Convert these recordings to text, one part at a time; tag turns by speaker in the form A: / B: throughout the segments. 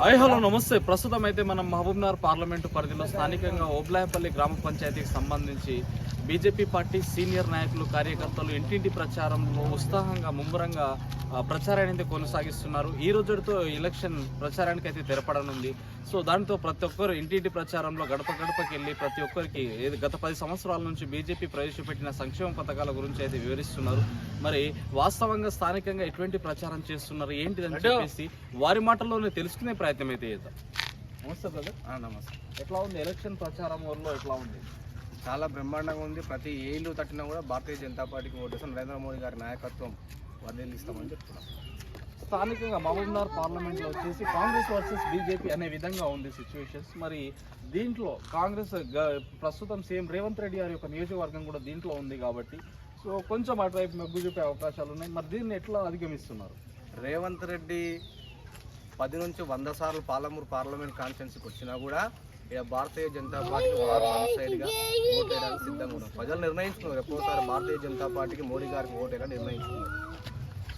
A: Hi hello నమస్తే ప్రస్తుతం అయితే మనం మహబూబ్నగర్ పార్లమెంటు పరిధిలో స్థానికంగా ఓబ్లాయపల్లి గ్రామ పంచాయతీకి సంబంధించి బీజేపీ పార్టీ సీనియర్ నాయకులు కార్యకర్తలు ఇంటింటి ప్రచారంలో ఉత్సాహంగా ముమ్మరంగా ప్రచారాన్ని అయితే కొనసాగిస్తున్నారు. ఈ రోజుతో ఎలక్షన్ ప్రచారానికి అయితే తెరపడనుంది. సో దాంతో ప్రతి ఒక్కరు ఇంటింటి ప్రచారంలో గడప గడపకి వెళ్ళి ప్రతి ఒక్కరికి గత పది సంవత్సరాల నుంచి బీజేపీ ప్రవేశపెట్టిన సంక్షేమ పథకాల గురించి అయితే వివరిస్తున్నారు. మరి వాస్తవంగా స్థానికంగా ఎటువంటి ప్రచారం చేస్తున్నారు? ఏంటిదని చెప్పేసి వారి మాటల్లోనే తెలుసుకునే ప్రయత్నం అయితే చేద్దాం. నమస్తే బ్రదర్.
B: నమస్తే.
A: ఎట్లా ఉంది? ఎలక్షన్ ప్రచారం వల్ల ఎట్లా ఉంది?
B: చాలా బ్రహ్మాండంగా ఉంది. ప్రతి ఏళ్ళు తట్టినా కూడా భారతీయ జనతా పార్టీకి ఓటేస్తాం నరేంద్ర మోడీ గారి నాయకత్వం వర్ధిల్లిస్తామని చెప్తున్నాం.
A: స్థానికంగా మహబూబ్నగర్ పార్లమెంట్లో వచ్చేసి కాంగ్రెస్ వర్సెస్ బీజేపీ అనే విధంగా ఉంది సిచ్యువేషన్స్ మరి దీంట్లో కాంగ్రెస్ ప్రస్తుతం సీఎం రేవంత్ రెడ్డి గారి యొక్క నియోజకవర్గం కూడా దీంట్లో ఉంది కాబట్టి సో కొంచెం అటువైపు మొగ్గు చూపే అవకాశాలు ఉన్నాయి. మరి దీన్ని ఎట్లా అధిగమిస్తున్నారు?
B: రేవంత్ రెడ్డి పది నుంచి వంద సార్లు పాలమూరు పార్లమెంట్ కాన్ఫరెన్స్కి వచ్చినా కూడా ఇక భారతీయ జనతా పార్టీ వారు సిద్ధంగా ఉన్నారు ప్రజలు నిర్ణయించుకున్నారు. ఎప్పుడోసారి భారతీయ జనతా పార్టీకి మోడీ గారికి ఓటేయాలని నిర్ణయించుకున్నారు.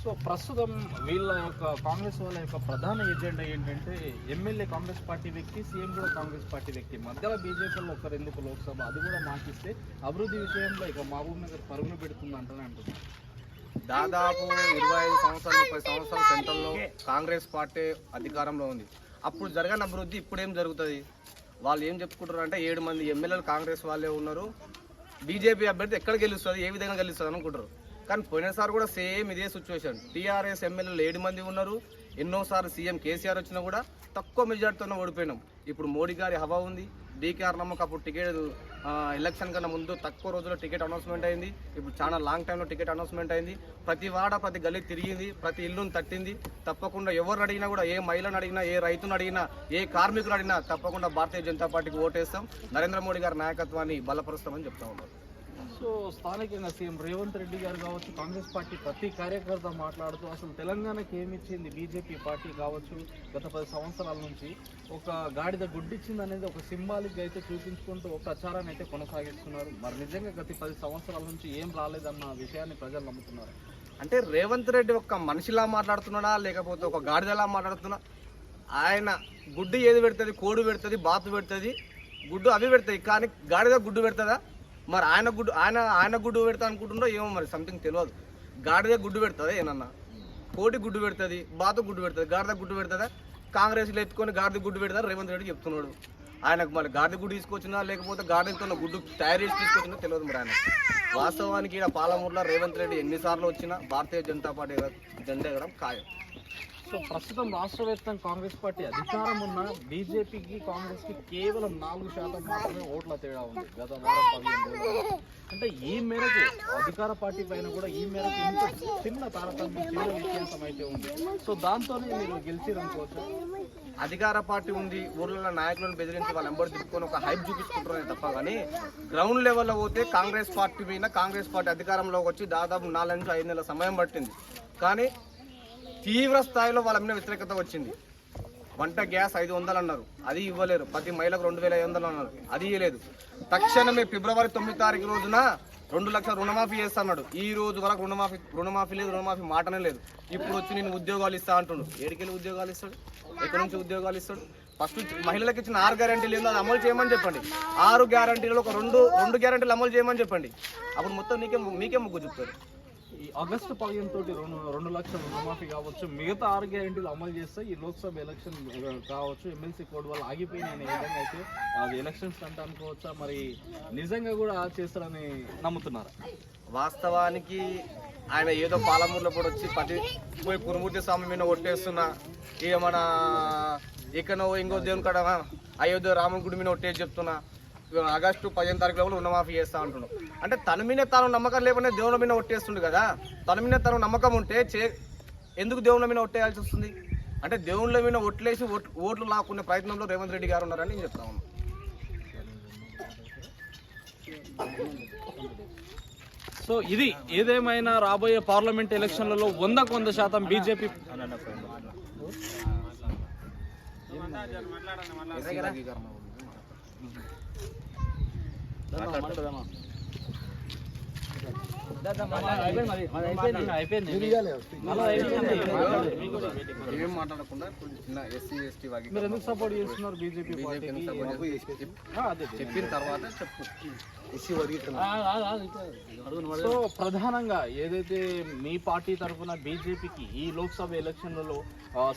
A: సో ప్రస్తుతం వీళ్ళ యొక్క కాంగ్రెస్ వాళ్ళ యొక్క ప్రధాన ఎజెండా ఏంటంటే ఎమ్మెల్యే కాంగ్రెస్ పార్టీ వ్యక్తి సీఎం కూడా కాంగ్రెస్ పార్టీ వ్యక్తి. మధ్యలో బీజేపీలో ఒకరు ఎందుకు లోక్సభ? అది కూడా మాకిస్తే అభివృద్ధి విషయంలో ఇక మహబూబ్ నగర్ పరుగులు పెడుతుంది అంటనే అంటున్నారు.
B: దాదాపు ఇరవై ఐదు సంవత్సరాలు ముప్పై సంవత్సరాల సెంట్రల్లో కాంగ్రెస్ పార్టీ అధికారంలో ఉంది. అప్పుడు జరగని అభివృద్ధి ఇప్పుడు ఏం జరుగుతుంది? వాళ్ళు ఏం చెప్పుకుంటారు అంటే ఏడు మంది ఎమ్మెల్యేలు కాంగ్రెస్ వాళ్ళే ఉన్నారు. బీజేపీ అభ్యర్థి ఎక్కడ గెలుస్తుంది ఏ విధంగా గెలుస్తుంది అనుకుంటారు. కానీ పోయినసారి కూడా సేమ్ ఇదే సిచ్యువేషన్ టీఆర్ఎస్ ఎమ్మెల్యేలు ఏడు మంది ఉన్నారు. ఎన్నోసార్లు సీఎం కేసీఆర్ వచ్చినా కూడా తక్కువ మెజార్టీతోనే ఓడిపోయినాం. ఇప్పుడు మోడీ గారి హవా ఉంది. డీకేఆర్ నమ్మకం అప్పుడు టికెట్ ఎలక్షన్ కన్నా ముందు తక్కువ రోజుల్లో టికెట్ అనౌన్స్మెంట్ అయింది. ఇప్పుడు చాలా లాంగ్ టైంలో టికెట్ అనౌన్స్మెంట్ అయింది. ప్రతి వాడ ప్రతి గల్లీ తిరిగింది ప్రతి ఇల్లును తట్టింది. తప్పకుండా ఎవరు అడిగినా కూడా ఏ మహిళను అడిగినా ఏ రైతును అడిగినా ఏ కార్మికులు అడిగినా తప్పకుండా భారతీయ జనతా పార్టీకి ఓటేస్తాం. నరేంద్ర మోడీ గారి నాయకత్వాన్ని బలపరుస్తామని చెప్తా ఉన్నారు
A: సో స్థానికంగా సీఎం రేవంత్ రెడ్డి గారు కావచ్చు కాంగ్రెస్ పార్టీ ప్రతి కార్యకర్త మాట్లాడుతూ అసలు తెలంగాణకి ఏమి ఇచ్చింది బీజేపీ పార్టీ కావచ్చు గత పది సంవత్సరాల నుంచి ఒక గాడిద గుడ్డిచ్చింది అనేది ఒక సింబాలిక్ అయితే చూపించుకుంటూ ఒక ప్రచారాన్ని అయితే కొనసాగిస్తున్నారు. మరి నిజంగా గత పది సంవత్సరాల నుంచి ఏం రాలేదన్న విషయాన్ని ప్రజలు నమ్ముతున్నారు?
B: అంటే రేవంత్ రెడ్డి ఒక మనిషిలా మాట్లాడుతున్నాడా లేకపోతే ఒక గాడిదలా మాట్లాడుతున్నా? ఆయన గుడ్డు ఏది పెడుతుంది కోడి పెడుతుంది బాతు పెడుతుంది గుడ్డు అవి పెడతాయి కానీ గాడిద గుడ్డు పెడుతుందా? మరి ఆయన గుడ్డు ఆయన ఆయన గుడ్డు పెడతా అనుకుంటుండో ఏమో మరి సంథింగ్ తెలియదు. గాడిద గుడ్డు పెడుతుంది ఏనన్నా కోటి గుడ్డు పెడుతుంది బాత గుడ్డు పెడుతుంది గాడిద గుడ్డు పెడుతుందా? కాంగ్రెస్లో ఎత్తుకొని గాడిద గుడ్డు పెడతారు రేవంత్ రెడ్డి చెప్తున్నాడు. ఆయనకు మరి గాడిద గుడ్డు తీసుకొచ్చినా లేకపోతే గాడిదతో గుడ్డు తయారు చేసి తీసుకొచ్చినా తెలియదు మరి ఆయన వాస్తవానికి ఇక్కడ పాలమూరులో రేవంత్ రెడ్డి ఎన్నిసార్లు వచ్చినా భారతీయ జనతా పార్టీ జెండా ఎగడం ఖాయం.
A: సో ప్రస్తుతం రాష్ట్ర వ్యాప్తంగా కాంగ్రెస్ పార్టీ అధికారం ఉన్న బీజేపీకి కాంగ్రెస్కి కేవలం నాలుగు శాతం మాత్రమే ఓట్ల తేడా ఉంది. గత వారం పదిహేను అంటే ఈ మేరకు అధికార పార్టీ పైన కూడా ఈ మేరకు ఇంత చిన్న తారతమ్యం చిన్న వ్యత్యాసం అయితే ఉంది. సో దాంతోనే మీరు గెలిచిరనుకోవచ్చు.
B: అధికార పార్టీ ఉంది ఊర్లలో నాయకులను బెదిరించి వాళ్ళ నెంబర్ తిప్పుకొని ఒక హైప్ చూపించుకుంటున్నారే తప్ప కానీ గ్రౌండ్ లెవెల్లో పోతే కాంగ్రెస్ పార్టీ మీద కాంగ్రెస్ పార్టీ అధికారంలోకి వచ్చి దాదాపు నాలుగు నుంచి ఐదు నెలల సమయం పట్టింది. కానీ తీవ్ర స్థాయిలో వాళ్ళ మీద వ్యతిరేకత వచ్చింది. వంట గ్యాస్ ఐదు వందలు అన్నారు. అది ఇవ్వలేరు. ప్రతి మహిళకు రెండు వేల ఐదు వందలు అన్నారు. అది ఇవ్వలేదు తక్షణమే ఫిబ్రవరి తొమ్మిది తారీఖు రోజున రెండు లక్షల రుణమాఫీ చేస్తాడు ఈ రోజు వరకు రుణమాఫీ రుణమాఫీ లేదు రుణమాఫీ మాటనే లేదు. ఇప్పుడు వచ్చి నేను ఉద్యోగాలు ఇస్తా అంటుండు. ఏడికెళ్ళి ఉద్యోగాలు ఇస్తాడు? ఎక్కడి నుంచి ఉద్యోగాలు ఇస్తాడు? ఫస్ట్ మహిళలకు ఇచ్చిన ఆరు గ్యారంటీలు ఏందో అది అమలు చేయమని చెప్పండి. ఆరు గ్యారంటీలు ఒక రెండు రెండు గ్యారంటీలు అమలు చేయమని చెప్పండి. అప్పుడు మొత్తం నీకే మీకే ముగ్గు చెప్తారు.
A: ఈ ఆగస్టు పదిహేను తోటి రెండు రెండు లక్షల రుణమాఫీ కావచ్చు మిగతా ఆరు గ్యారెంటీలు అమలు చేస్తే ఈ లోక్సభ ఎలక్షన్ కావచ్చు ఎమ్మెల్సీ కోడ్ వల్ల ఆగిపోయినాయి అనే విధంగా అయితే అది ఎలక్షన్స్ అంటే అనుకోవచ్చా? మరి నిజంగా కూడా చేస్తారని నమ్ముతున్నారు?
B: వాస్తవానికి ఆయన ఏదో పాలమూరులో కూడా వచ్చి పది పోయి కురుమూర్తి స్వామి మీద కొట్టేస్తున్నా ఇక మన ఎక్కడో ఇంకో దేవుని కాడ అయోధ్య రాముని గుడి మీద ఒట్టేసి చెప్తున్నా ఆగస్టు పదిహేను తారీఖు లోపల రుణమాఫీ చేస్తా అంటున్నాడు అంటే తన మీద తాను నమ్మకం లేకుండా దేవుని మీద ఒట్టేస్తుండు కదా? తన మీద తను నమ్మకం ఉంటే చే ఎందుకు దేవుళ్ళ మీద ఒట్టేయాల్సి వస్తుంది? అంటే దేవుళ్ళ మీద ఒట్లేసి ఓట్- ఓట్లు లాక్కునే ప్రయత్నంలో రేవంత్ రెడ్డి గారు ఉన్నారని నేను చెప్తా ఉన్నాను
A: సో ఇది ఏదేమైనా రాబోయే పార్లమెంట్ ఎలక్షన్లలో వందకు వంద శాతం బీజేపీ అయిపోయింది.
B: ఏం మాట్లాడకుండా చిన్న ఎస్సీ ఎస్టీ
A: మీరు ఎందుకు సపోర్ట్ చేస్తున్నారు బీజేపీ
B: చెప్పిన తర్వాత చెప్పు ఎస్సీ
A: సో ప్రధానంగా ఏదైతే మీ పార్టీ తరఫున బీజేపీకి ఈ లోక్సభ ఎలక్షన్లలో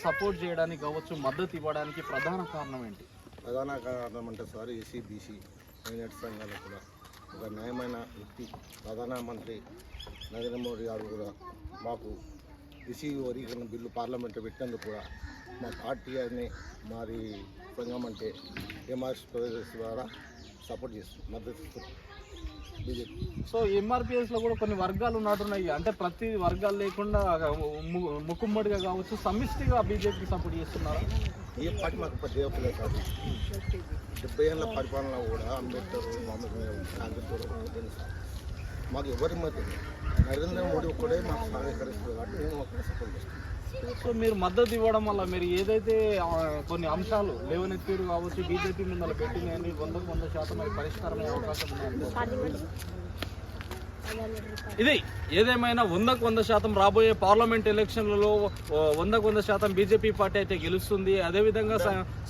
A: సపోర్ట్ చేయడానికి కావచ్చు మద్దతు ఇవ్వడానికి ప్రధాన కారణం ఏంటి?
C: ప్రధాన కారణం అంటే సార్ ఏసీ బీసీ మైనార్టీ సంఘాలకు కూడా. ఒక న్యాయమైన వ్యక్తి ప్రధానమంత్రి నరేంద్ర మోడీ గారు కూడా మాకు ఎస్సీ వర్గీకరణ బిల్లు పార్లమెంట్లో పెట్టినందుకు కూడా మా పార్టీ అని మరి సంఘం అంటే ఎంఆర్ఎస్ ప్రదేశ్ ద్వారా సపోర్ట్ చేస్తుంది మద్దతు ఇస్తుంది బీజేపీ.
A: సో ఎంఆర్పిఎస్లో కూడా కొన్ని వర్గాలు ఉన్నట్టున్నాయి. అంటే ప్రతి వర్గాలు లేకుండా ము- ముక్కుమ్మడిగా కావచ్చు సమిష్టిగా బీజేపీకి సపోర్ట్ చేస్తున్నారు?
C: ఏ పార్టీ మాకు పెద్ద దేవతలే కాదు డెబ్బై ఏళ్ళ పరిపాలన కూడా అంబేద్కర్ మామూలు కాంగ్రెస్ మాకు ఎవరి మధ్య నరేంద్ర మోడీ ఒక్కడే మాకు సహకరిస్తుంది కాబట్టి మేము ఒక్కడే సపోర్ట్ చేస్తాం
A: సో మీరు మద్దతు ఇవ్వడం వల్ల మీరు ఏదైతే కొన్ని అంశాలు లేవనెత్తిరు కావచ్చు బీజేపీ ముందర పెట్టినాయని వందకు వంద శాతం అవి పరిష్కారం అవకాశం ఉంది ఇది ఏదేమైనా వందకు వంద శాతం రాబోయే పార్లమెంట్ ఎలక్షన్లలో వందకు వంద శాతం బీజేపీ పార్టీ అయితే గెలుస్తుంది. అదేవిధంగా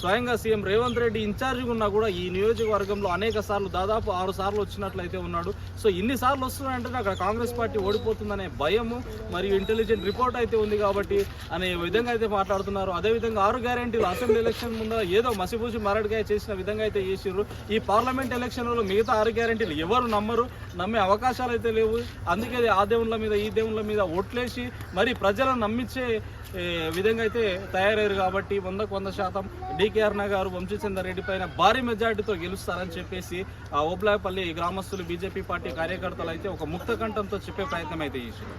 A: స్వయంగా సీఎం రేవంత్ రెడ్డి ఇన్ఛార్జిగా ఉన్నా కూడా ఈ నియోజకవర్గంలో అనేక సార్లు దాదాపు ఆరు సార్లు వచ్చినట్లయితే ఉన్నాడు. సో ఇన్ని సార్లు వస్తున్నాయంటే అక్కడ కాంగ్రెస్ పార్టీ ఓడిపోతుందనే భయము మరియు ఇంటెలిజెంట్ రిపోర్ట్ అయితే ఉంది కాబట్టి అనే విధంగా అయితే మాట్లాడుతున్నారు. అదేవిధంగా ఆరు గ్యారెంటీలు అసెంబ్లీ ఎలక్షన్ ముందు ఏదో మసిపూసి మరడికాయ చేసిన విధంగా అయితే చేసిర్రు ఈ పార్లమెంట్ ఎలక్షన్లలో మిగతా ఆరు గ్యారెంటీలు ఎవరు నమ్మరు నమ్మే అవకాశాలు అయితే లేవు అందుకే ఆ దేవుళ్ళ మీద ఈ దేవుళ్ళ మీద ఓట్లేసి మరి ప్రజలను నమ్మించే విధంగా అయితే తయారయ్యారు కాబట్టి వందకు వంద శాతం డికేఆర్ గారు వంశీచందర్ రెడ్డి పైన భారీ మెజార్టీతో గెలుస్తారని చెప్పేసి ఆ ఓబ్లాయపల్లి గ్రామస్తులు బీజేపీ పార్టీ కార్యకర్తలు అయితే ఒక ముక్త కంఠంతో చెప్పే ప్రయత్నం అయితే చేశారు